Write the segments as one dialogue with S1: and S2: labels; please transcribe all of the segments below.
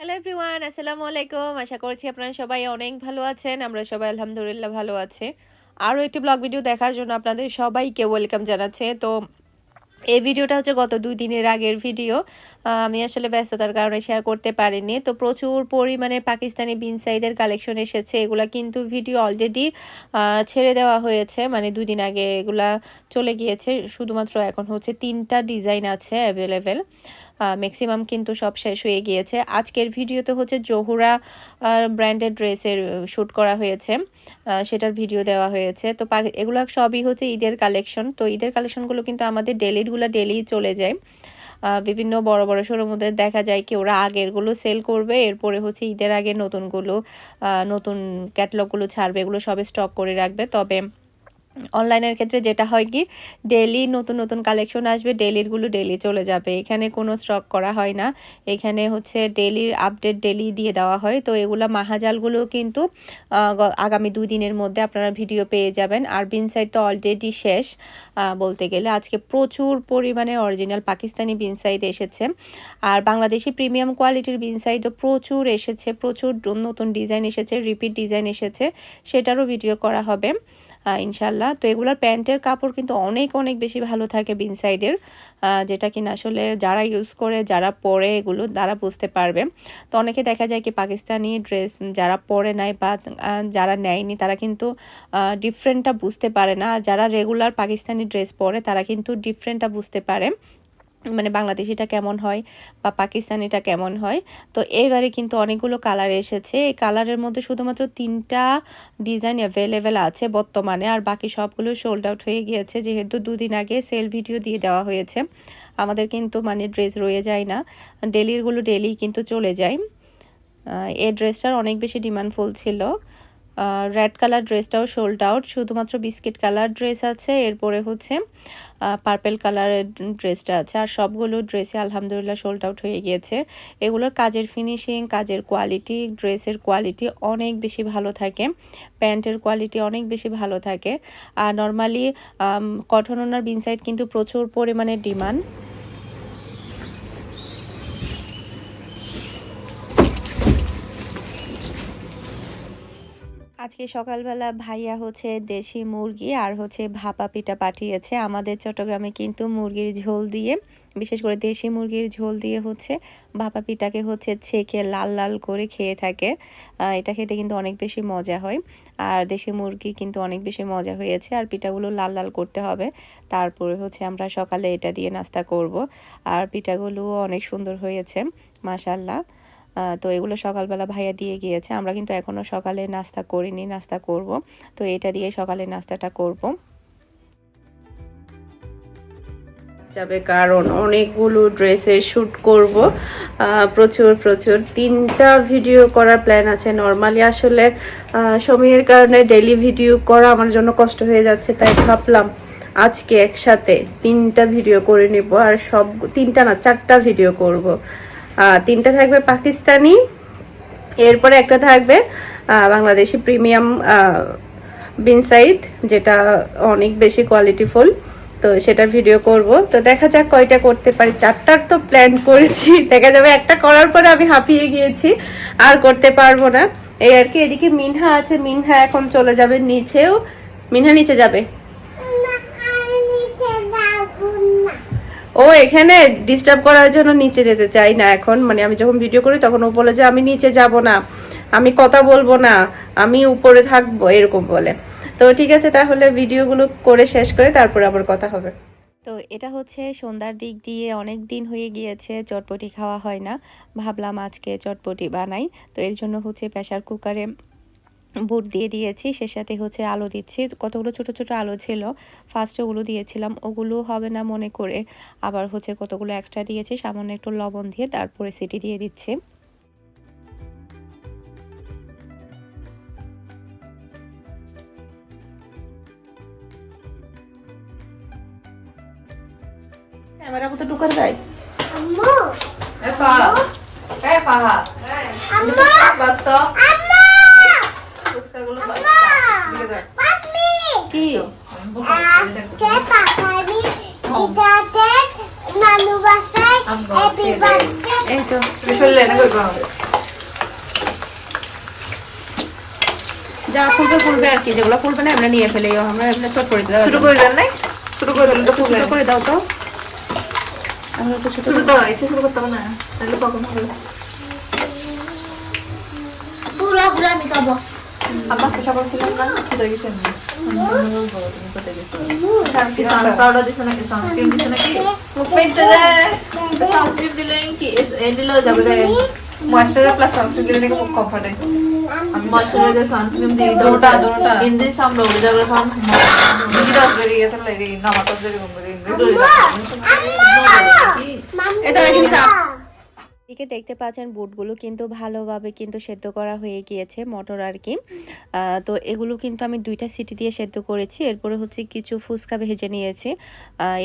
S1: Hello everyone আসসালামু আলাইকুম আশা করছি আপনারা সবাই অনেক ভালো আছেন। আমরা সবাই আলহামদুলিল্লাহ ভালো আছে। আরও একটি ব্লগ ভিডিও দেখার জন্য আপনাদের সবাইকে ওয়েলকাম জানাচ্ছে। তো, এই ভিডিওটা হচ্ছে গত দুই দিনের আগের ভিডিও আমি আসলে ব্যস্ততার কারণে শেয়ার করতে পারিনি। তো, প্রচুর পরিমাণে পাকিস্তানি বিন সাইজের কালেকশন এসেছে। এগুলা কিন্তু ভিডিও অলরেডি ছেড়ে দেওয়া হয়েছে। মানে দুই দিন আগে এগুলা চলে গিয়েছে। শুধুমাত্র এখন হচ্ছে তিনটা ডিজাইন আছে অ্যাভেলেবেল ম্যাক্সিমাম কিন্তু সব শেষ হয়ে গিয়েছে। আজকের ভিডিওতে হচ্ছে জহুরা ব্র্যান্ডেড ড্রেসের শ্যুট করা হয়েছে। সেটার ভিডিও দেওয়া হয়েছে। তো এগুলো সবই হচ্ছে ঈদের কালেকশন তো ঈদের কালেকশনগুলো কিন্তু আমাদের ডেলিগুলো ডেলি চলে যায়। বিভিন্ন বড় বড় শোরুম মধ্যে দেখা যায় কি ওরা আগেরগুলো সেল করবে, এরপরে হচ্ছে ঈদের আগে নতুনগুলো নতুন ক্যাটালগুলো ছাড়বে, এগুলো সবে স্টক করে রাখবে। তবে অনলাইনের ক্ষেত্রে যেটা হয় কি ডেলি নতুন নতুন কালেকশন আসবে ডেলিরগুলো ডেলি চলে যাবে। এখানে কোনো স্টক করা হয় না। এখানে হচ্ছে ডেলির আপডেট ডেলি দিয়ে দেওয়া হয়। তো এগুলো মাহাজালগুলো কিন্তু আগামী দুই দিনের মধ্যে আপনারা ভিডিও পেয়ে যাবেন। আর বিনসাইড তো অলরেডি শেষ বলতে গেলে। আজকে প্রচুর পরিমাণে অরিজিনাল পাকিস্তানি বিনসাইড এসেছে। আর বাংলাদেশি প্রিমিয়াম কোয়ালিটির বিনসাইডও প্রচুর এসেছে। প্রচুর নতুন ডিজাইন এসেছে রিপিট ডিজাইন এসেছে। সেটারও ভিডিও করা হবে। ইনশাল্লাহ তো এগুলোর প্যান্টের কাপড় কিন্তু অনেক অনেক বেশি ভালো থাকে বিনসাইডের যেটা কিনা আসলে যারা ইউজ করে, যারা পরে এগুলো, তারা বুঝতে পারবে। তো অনেকে দেখা যায় কি পাকিস্তানি ড্রেস যারা পরে নাই বা যারা নেয়নি, তারা কিন্তু ডিফারেন্টটা বুঝতে পারে না। যারা রেগুলার পাকিস্তানি ড্রেস পরে, তারা কিন্তু ডিফারেন্টটা বুঝতে পারে। মানে বাংলাদেশিটা কেমন হয় বা পাকিস্তানিটা কেমন হয়। তো এইবারে কিন্তু অনেকগুলো কালার এসেছে। এই কালারের মধ্যে শুধুমাত্র তিনটা ডিজাইন অ্যাভেলেবেল আছে বর্তমানে আর বাকি সবগুলো সোল্ড আউট হয়ে গিয়েছে। যেহেতু দুদিন আগে সেল ভিডিও দিয়ে দেওয়া হয়েছে। আমাদের কিন্তু মানে ড্রেস রয়ে যায় না। ডেলিরগুলো ডেলি কিন্তু চলে যায়। এই ড্রেসটার অনেক বেশি ডিমান্ডফুল ছিল। রেড কালার ড্রেসটাও সোল্ড আউট শুধুমাত্র বিস্কিট কালার ড্রেস আছে, এরপরে হচ্ছে পার্পেল কালারের ড্রেসটা আছে, আর সবগুলো ড্রেসে আলহামদুলিল্লাহ সোল্ড আউট হয়ে গিয়েছে। এগুলোর কাজের ফিনিশিং কাজের কোয়ালিটি ড্রেসের কোয়ালিটি অনেক বেশি ভালো থাকে প্যান্টের কোয়ালিটি অনেক বেশি ভালো থাকে, আর নর্মালি কটন ওনার বিনসাইড কিন্তু প্রচুর পরিমাণে ডিমান্ড আজকে সকালবেলা ভাইয়া হচ্ছে দেশি মুরগি আর হচ্ছে ভাপা পিঠা পাঠিয়েছে। আমাদের চট্টগ্রামে কিন্তু মুরগির ঝোল দিয়ে বিশেষ করে দেশি মুরগির ঝোল দিয়ে হচ্ছে ভাপা পিঠাকে হচ্ছে ছেঁকে লাল লাল করে খেয়ে থাকে। এটা খেতে কিন্তু অনেক বেশি মজা হয়। আর দেশি মুরগি কিন্তু অনেক বেশি মজা হয়েছে। আর পিঠাগুলো লাল লাল করতে হবে। তারপরে হচ্ছে আমরা সকালে এটা দিয়ে নাস্তা করব। আর পিঠাগুলো অনেক সুন্দর হয়েছে মাশাল্লাহ আহ, তো এগুলো সকালবেলা ভাইয়া দিয়ে গিয়েছে। আমরা কিন্তু এখনও সকালে নাস্তা করিনি, নাস্তা করব। তো এটা দিয়ে সকালে নাস্তাটা করব। যাবে কারণ অনেকগুলো ড্রেসের শ্যুট করব। প্রচুর প্রচুর। তিনটা ভিডিও করার প্ল্যান আছে। নর্মালি আসলে সময়ের কারণে ডেলি ভিডিও করা আমার জন্য কষ্ট হয়ে যাচ্ছে, তাই ভাবলাম আজকে একসাথে তিনটা ভিডিও করে নেব। আর সব, তিনটা না, চারটা ভিডিও করব। তিনটা থাকবে পাকিস্তানি, এরপরে একটা থাকবে বাংলাদেশি প্রিমিয়াম বিনসাইড যেটা অনেক বেশি কোয়ালিটিফুল তো সেটার ভিডিও করব। তো দেখা যাক কয়টা করতে পারি। চারটার তো প্ল্যান করেছি। দেখা যাবে একটা করার পরে আমি হাঁপিয়ে গিয়েছি। আর করতে পারব না। এই আর কি, এদিকে মিনহা আছে। মিনহা এখন চলে যাবে নিচেও। মিনহা নিচে যাবে। ও এখানে ডিস্টার্ব করার জন্য নিচে যেতে চাই না এখন। মানে আমি যখন ভিডিও করি, তখন ও বলে যে, আমি নিচে যাব না। আমি কথা বলব না। আমি উপরে থাকব, এরকম বলে। তো ঠিক আছে, তাহলে ভিডিওগুলো করে শেষ করে তারপর আবার কথা হবে। তো এটা হচ্ছে সন্ধ্যার দিক দিয়ে অনেক দিন হয়ে গিয়েছে, চটপটি খাওয়া হয় না। ভাবলাম আজকে চটপটি বানাই। তো এর জন্য হচ্ছে প্রেশার কুকারে বুট দিয়ে দিয়েছি সে সাথে হচ্ছে আলো দিচ্ছি। কতগুলো ছোট ছোট আলো ছিল ফার্স্টে ওগুলো দিয়েছিলাম ওগুলো হবে না মনে করে। আবার হচ্ছে কতগুলো এক্সট্রা দিয়েছি সামান্য একটু লবণ দিয়ে তারপরে সিটি দিয়ে দিচ্ছি। ক্যামেরা মতো ঢুকার ভাই?
S2: আম্মু।
S1: এ পাহা এ পাহা
S2: আম্মু।
S1: বাস্ত
S2: আম্মু
S3: আচ্ছা,
S1: যা ফুলবে ফুলবে আর কি যেগুলো ফুলবে না আমরা নিয়ে ফেলে। আমরা এগুলো ছোট করে দাও।
S3: শুরু করে দেন নাই? শুরু করে দিলে তো ফুলবে।
S1: করে দাও তো। আমরা তো ছোট
S3: শুরু দাও এটা শুরু করতে হবে না। তাহলে কখন হবে?
S2: পুরো পুরো আমি
S3: আব্বাসকে সকাল থেকে আপনার দিলে কি? এন্ডিলো যাবে রে। ময়শ্চারাইজার প্লাস সানস্ক্রিন দিলে খুব কমফর্ট হয় ময়শ্চারাইজার সানস্ক্রিন দিয়ে দাও ওটা দুটোটা ইন্দি সাম লোক এটা লাগে না মাথা
S1: এদিকে দেখতে পাচ্ছেন বুটগুলো কিন্তু ভালোভাবে কিন্তু সেদ্ধ করা হয়ে গিয়েছে মটর আর কি। তো এগুলো কিন্তু আমি দুইটা সিটি দিয়ে সেদ্ধ করেছি। এরপরে হচ্ছে কিছু ফুচকা ভেজে নিয়েছি।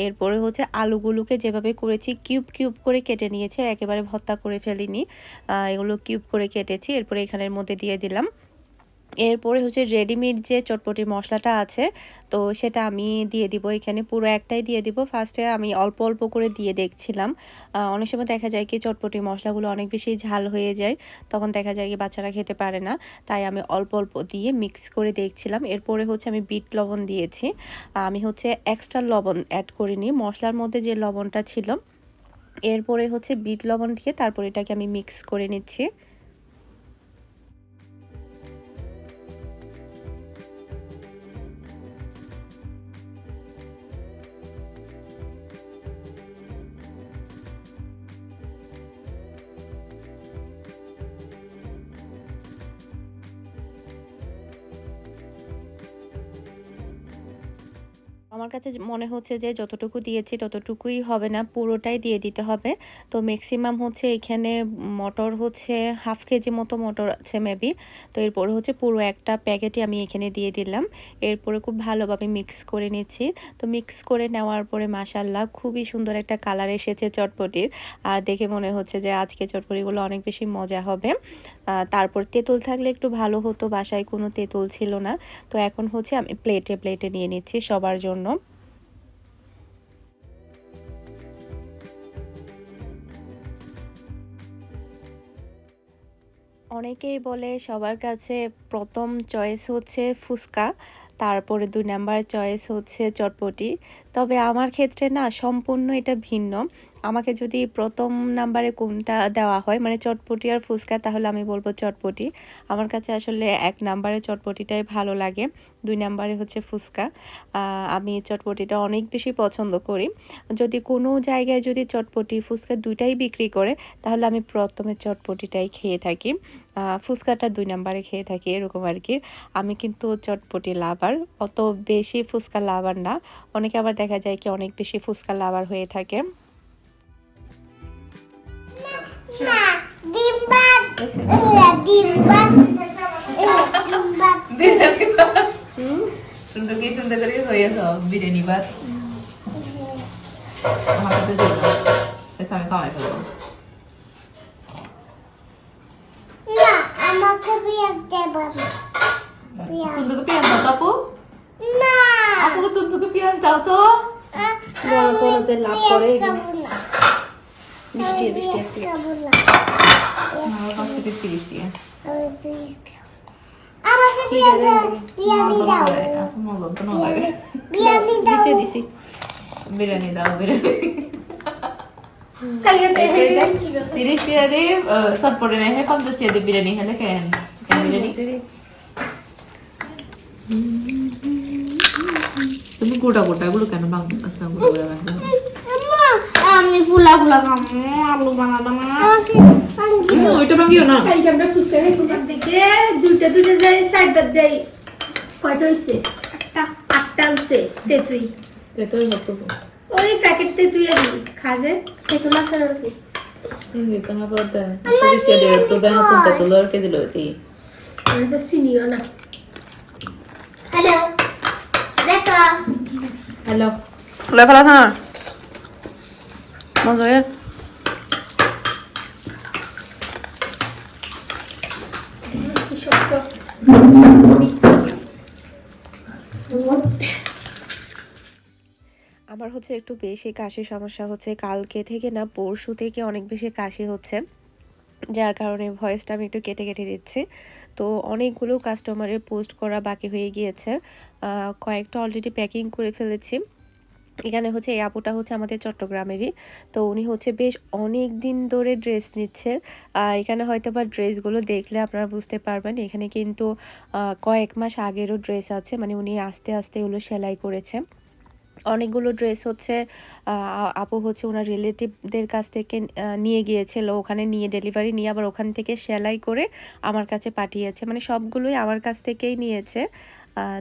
S1: এরপরে হচ্ছে আলুগুলোকে যেভাবে করেছি কিউব কিউব করে কেটে নিয়েছে। একেবারে ভত্তা করে ফেলিনি। এগুলো কিউব করে কেটেছি। এরপরে এখানের মধ্যে দিয়ে দিলাম। এরপরে হচ্ছে রেডিমেড যে চটপটি মশলাটা আছে, তো সেটা আমি দিয়ে দিব। এখানে পুরো একটাই দিয়ে দিব। ফার্স্টে আমি অল্প অল্প করে দিয়ে দেখছিলাম। অনেক সময় দেখা যায় কি চটপটি মশলাগুলো অনেক বেশি ঝাল হয়ে যায়, তখন দেখা যায় কি বাচ্চারা খেতে পারে না। তাই আমি অল্প অল্প দিয়ে মিক্স করে দেখছিলাম। এরপরে হচ্ছে আমি বিট লবণ দিয়েছি। আমি হচ্ছে এক্সট্রা লবণ অ্যাড করিনি। মশলার মধ্যে যে লবণটা ছিল, এরপরে হচ্ছে বিট লবণ দিয়ে তারপর এটাকে আমি মিক্স করে নিচ্ছি। আমার কাছে মনে হচ্ছে যে যতটুকু দিয়েছি ততটুকুই হবে না, পুরোটাই দিয়ে দিতে হবে। তো ম্যাক্সিমাম হচ্ছে এখানে মটর হচ্ছে হাফ কেজি মতো মটর আছে মেবি তো এরপরে হচ্ছে পুরো একটা প্যাকেটই আমি এখানে দিয়ে দিলাম। এরপরে খুব ভালোভাবে মিক্স করে নিচ্ছি। তো মিক্স করে নেওয়ার পরে মাসাল্লাহ খুবই সুন্দর একটা কালার এসেছে চটপটির। আর দেখে মনে হচ্ছে যে আজকে চটপটিগুলো অনেক বেশি মজা হবে। তারপর তেঁতুল থাকলে একটু ভালো হতো, বাসায় কোনো তেঁতুল ছিল না। তো এখন হচ্ছে আমি প্লেটে প্লেটে নিয়ে নিচ্ছি সবার জন্য। অনেকেই বলে সবার কাছে প্রথম চয়েস হচ্ছে ফুচকা, তারপরে দুই নাম্বার চয়েস হচ্ছে চটপটি। তবে আমার ক্ষেত্রে না সম্পূর্ণ এটা ভিন্ন। আমাকে যদি প্রথম নাম্বারে কোনটা দেওয়া হয় মানে চটপটি আর ফুচকা, তাহলে আমি বলব চটপটি। আমার কাছে আসলে এক নাম্বারে চটপটিটাই ভালো লাগে, দুই নাম্বারে হচ্ছে ফুচকা। আমি চটপটিটা অনেক বেশি পছন্দ করি। যদি কোনো জায়গায় যদি চটপটি, ফুচকা দুইটাই বিক্রি করে, তাহলে আমি প্রথমে চটপটিটাই খেয়ে থাকি। ফুচকাটা দুই নাম্বারে খেয়ে থাকি, এরকম আর কি। আমি কিন্তু চটপটি লাভার, অত বেশি ফুচকা লাভার না। অনেকে আবার দেখা যায় কি অনেক বেশি ফুচকা লাভার হয়ে থাকে।
S3: সুন্দর কি সুন্দর করে হয়েছ বিরিয়ানি ভাত আমার কাছে দিও না এসে আমি খাওয়াই ফেলব
S2: না আমাকে বিয়ে দেবে বিয়ে
S3: তুন্দুকে পিয়ান দাও তো আপু
S2: না
S3: আপুকে তুন্দুকে পিয়ান দাও তো
S1: বড় বড় যে লাভ করে
S2: পেঁয়াজ খাবো না
S1: মিষ্টি মিষ্টি
S2: পেঁয়াজ খাবো না
S3: আমার কাছ থেকে তিরিশ দিয়ে
S2: আমি পেঁয়াজ খাবো না। আমাকে বিয়ে দাও বিরিয়ানি দাও
S3: আপু মজা তো না লাগে
S2: বিরিয়ানি দাও
S1: দিছি দিছি
S3: বিরিয়ানি দাও বিরিয়ানি
S2: কালকে
S3: তিরিশ টাকা দিয়ে চটপটে নেই পঞ্চাশ টাকা দিয়ে বিরিয়ানি হলে কেন চিকেন বিরিয়ানি তুমি গোটা গোটা এগুলো কেন বাংলাদেশ গোটা গোটা রাখবে
S2: আমি ফুলা ফুলা খাব আলু বানাবো না
S3: ওইটা ভাঙিও না?
S4: কালকে আমরা ফুচকা খাই সুপার থেকে দুইটা দুইটা যাই চারটা যাই। কয়টা হয়েছে আটটা আটটা হয়েছে তেতুই।
S3: তেতোই হতো
S4: ওই প্যাকেট তেতুই আর খাজে
S2: তেতুলা খেলবি
S3: হিন্দি তো না পড়তে তিরিশ টাকা দিয়ে তো বেহা তুলতে তুলো আর কেজি লইতে
S4: আমি তো চিনিও না।
S2: হ্যালো। দেখো।
S3: হ্যালো।
S1: খুলে ফেলা না মজা হয়ে
S4: কি
S1: আমার হচ্ছে একটু বেশি কাশি সমস্যা হচ্ছে। কালকে থেকে না পরশু থেকে অনেক বেশি কাশি হচ্ছে। যার কারণে ভয়েসটা আমি একটু কেটে কেটে দিচ্ছি। তো অনেকগুলো কাস্টমারের পোস্ট করা বাকি হয়ে গিয়েছে। কয়েকটা অলরেডি প্যাকিং করে ফেলেছি। এখানে হচ্ছে এই আপুটা হচ্ছে আমাদের চট্টগ্রামেরই। তো উনি হচ্ছে বেশ অনেক দিন ধরে ড্রেস নিচ্ছে আর এখানে হয়তো বা ড্রেসগুলো দেখলে আপনারা বুঝতে পারবেন, এখানে কিন্তু কয়েক মাস আগেরও ড্রেস আছে। মানে উনি আস্তে আস্তে এগুলো সেলাই করেছে অনেকগুলো ড্রেস হচ্ছে আপু হচ্ছে ওনার রিলেটিভদের কাছ থেকে নিয়ে গিয়েছিল। ওখানে নিয়ে ডেলিভারি নিয়ে আবার ওখান থেকে সেলাই করে আমার কাছে পাঠিয়েছে। মানে সবগুলোই আমার কাছ থেকেই নিয়েছে।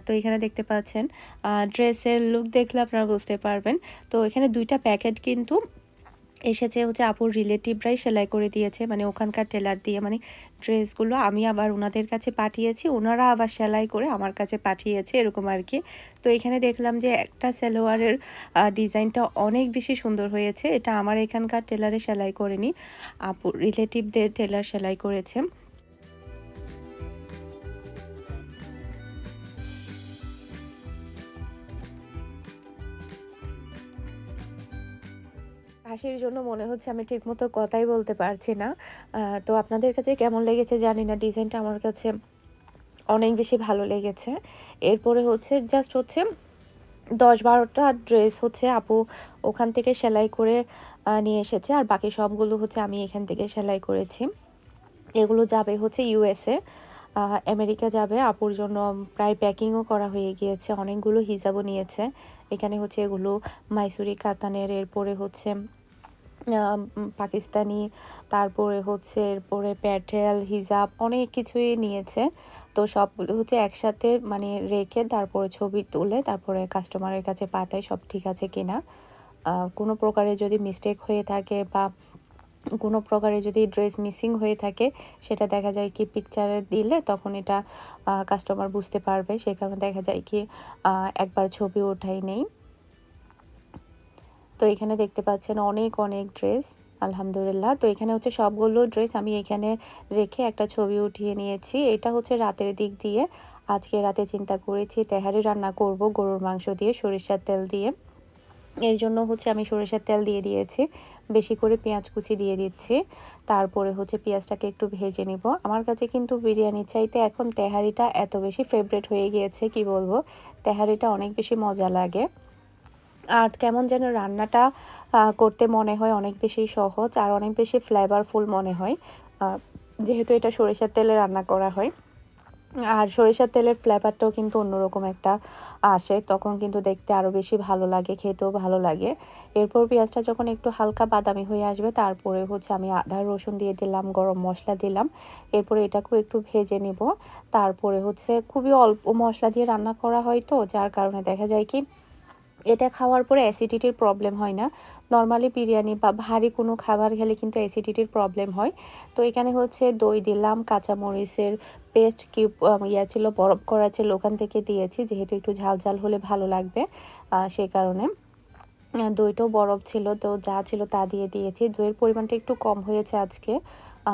S1: তো এখানে দেখতে পাচ্ছেন ড্রেসের লুক দেখলে আপনারা বুঝতে পারবেন। তো এখানে দুইটা প্যাকেট কিন্তু এসেছে হচ্ছে আপুর রিলেটিভরাই সেলাই করে দিয়েছে মানে ওখানকার টেলার দিয়ে মানে ড্রেসগুলো আমি আবার ওনাদের কাছে পাঠিয়েছি ওনারা আবার সেলাই করে আমার কাছে পাঠিয়েছে, এরকম আর কি। তো এখানে দেখলাম যে একটা সালোয়ারের ডিজাইনটা অনেক বেশি সুন্দর হয়েছে, এটা আমার এখানকার টেলারে সেলাই করেনি আপুর রিলেটিভদের টেলার সেলাই করেছে। হাসির জন্য মনে হচ্ছে আমি ঠিকমতো কথাই বলতে পারছি না। তো আপনাদের কাছে কেমন লেগেছে জানি না, ডিজাইনটা আমার কাছে অনেক বেশি ভালো লেগেছে। এরপরে হচ্ছে জাস্ট হচ্ছে দশ বারোটা ড্রেস হচ্ছে আপু ওখান থেকে সেলাই করে নিয়ে এসেছে। আর বাকি সবগুলো হচ্ছে আমি এখান থেকে সেলাই করেছি। এগুলো যাবে হচ্ছে ইউএসএ আমেরিকা যাবে। আপুর জন্য প্রায় প্যাকিংও করা হয়ে গিয়েছে, অনেকগুলো হিসাবও নিয়েছে। এখানে হচ্ছে এগুলো মাইসুরি, কাতানের, এরপরে হচ্ছে পাকিস্তানি, তারপরে হচ্ছে এরপরে প্যাটেল, হিজাব অনেক কিছুই নিয়েছে। তো সবগুলো হচ্ছে একসাথে মানে রেখে তারপরে ছবি তুলে তারপরে কাস্টমারের কাছে পাঠায় সব ঠিক আছে কিনা। কোনো প্রকারে যদি মিস্টেক হয়ে থাকে বা কোনো প্রকারে যদি ড্রেস মিসিং হয়ে থাকে, সেটা দেখা যায় কি পিকচারে দিলে তখন এটা কাস্টমার বুঝতে পারবে। সে কারণে দেখা যায় কি একবার ছবি ওঠাই নেই। তো এখানে দেখতে পাচ্ছেন অনেক অনেক ড্রেস আলহামদুলিল্লাহ। তো এখানে হচ্ছে সবগুলো ড্রেস আমি এখানে রেখে একটা ছবি উঠিয়ে নিয়েছি। এটা হচ্ছে রাতের দিক দিয়ে। আজকে রাতে চিন্তা করেছি, তেহারি রান্না করব গরুর মাংস দিয়ে, সরিষার তেল দিয়ে। এর জন্য হচ্ছে আমি সরিষার তেল দিয়ে দিয়েছি, বেশি করে পেঁয়াজ কুচি দিয়ে দিচ্ছি। তারপরে হচ্ছে পেঁয়াজটাকে একটু ভেজে নিব। আমার কাছে কিন্তু বিরিয়ানির চাইতে এখন তেহারিটা এত বেশি ফেভারেট হয়ে গিয়েছে, কি বলব? তেহারিটা অনেক বেশি মজা লাগে। আর কেমন যেন রান্নাটা করতে মনে হয় অনেক বেশি সহজ আর অনেক বেশি ফ্লেভারফুল মনে হয়। যেহেতু এটা সরিষার তেলে রান্না করা হয়। আর সরিষার তেলের ফ্লেভারটাও কিন্তু অন্যরকম একটা আসে। তখন কিন্তু দেখতে আরও বেশি ভালো লাগে, খেতেও ভালো লাগে। এরপর পেঁয়াজটা যখন একটু হালকা বাদামি হয়ে আসবে, তারপরে হচ্ছে আমি আদা, রসুন দিয়ে দিলাম, গরম মশলা দিলাম। এরপরে এটাকেও একটু ভেজে নিব। তারপরে হচ্ছে খুবই অল্প মশলা দিয়ে রান্না করা হয় তো, যার কারণে দেখা যায় কি এটা খাওয়ার পরে অ্যাসিডিটির প্রবলেম হয় না। নর্মালি বিরিয়ানি বা ভারী কোনো খাবার খেলে কিন্তু অ্যাসিডিটির প্রবলেম হয়। তো এখানে হচ্ছে দই দিলাম, কাঁচামরিচের পেস্ট কিউব ইয়া ছিল, বরফ করা ছিল, ওখান থেকে দিয়েছি। যেহেতু একটু ঝাল ঝাল হলে ভালো লাগবে সেই কারণে। দইটাও বরফ ছিল, তো যা ছিল তা দিয়ে দিয়েছি। দইয়ের পরিমাণটা একটু কম হয়েছে আজকে।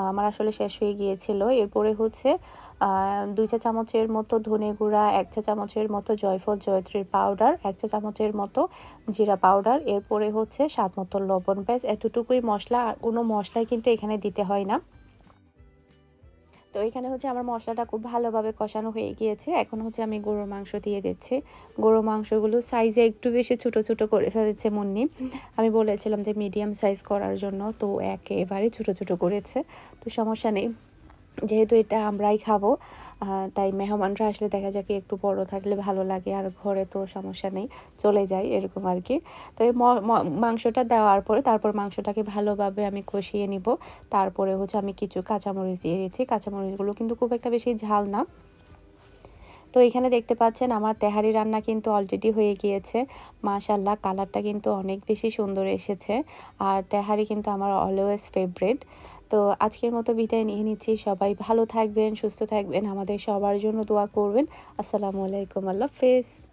S1: আমার আসলে শেষ হয়ে গিয়েছিল। এরপরে হচ্ছে দুই চা চামচের মতো ধনে গুঁড়া, এক চা চামচের মতো জয়ফল জয়ত্রীর পাউডার এক চা চামচের মতো জিরা পাউডার এরপরে হচ্ছে স্বাদ মতো লবণ। ব্যাস, এতটুকুই মশলা, আর কোনো মশলাই কিন্তু এখানে দিতে হয় না। তো এখানে হচ্ছে আমার মশলাটা খুব ভালোভাবে কষানো হয়ে গিয়েছে। এখন হচ্ছে আমি গরুর মাংস দিয়ে দিচ্ছি। গরুর মাংসগুলো সাইজে একটু বেশি ছোটো ছোটো করে ফেলেছে মুন্নি। আমি বলেছিলাম যে মিডিয়াম সাইজ করার জন্য, তো একেবারে ছোটো ছোটো করেছে। তো সমস্যা নেই। যেহেতু এটা আমরাই খাব তাই মেহমানরা আসলে দেখা যাক একটু বড় থাকলে ভালো লাগে আর ঘরে তো সমস্যা নেই, চলে যায় এরকম আর কি। তো মাংসটা দেওয়ার পরে তারপর মাংসটাকে ভালোভাবে আমি কষিয়ে নিব, তারপরে হচ্ছে আমি কিছু কাঁচামরিচ দিয়ে দিচ্ছি। কাঁচামরিচগুলো কিন্তু খুব একটা বেশি ঝাল না। তো এখানে দেখতে পাচ্ছেন আমার তেহারি রান্না কিন্তু অলরেডি হয়ে গিয়েছে। মাশাল্লাহ কালারটা কিন্তু অনেক বেশি সুন্দর এসেছে। আর তেহারি কিন্তু আমার অলওয়েজ ফেভারেট তো আজকের মতো বিদায় নিয়ে নিচ্ছি। সবাই ভালো থাকবেন, সুস্থ থাকবেন। আমাদের সবার জন্য দোয়া করবেন। আসসালামু আলাইকুম, আল্লাহ হাফেজ।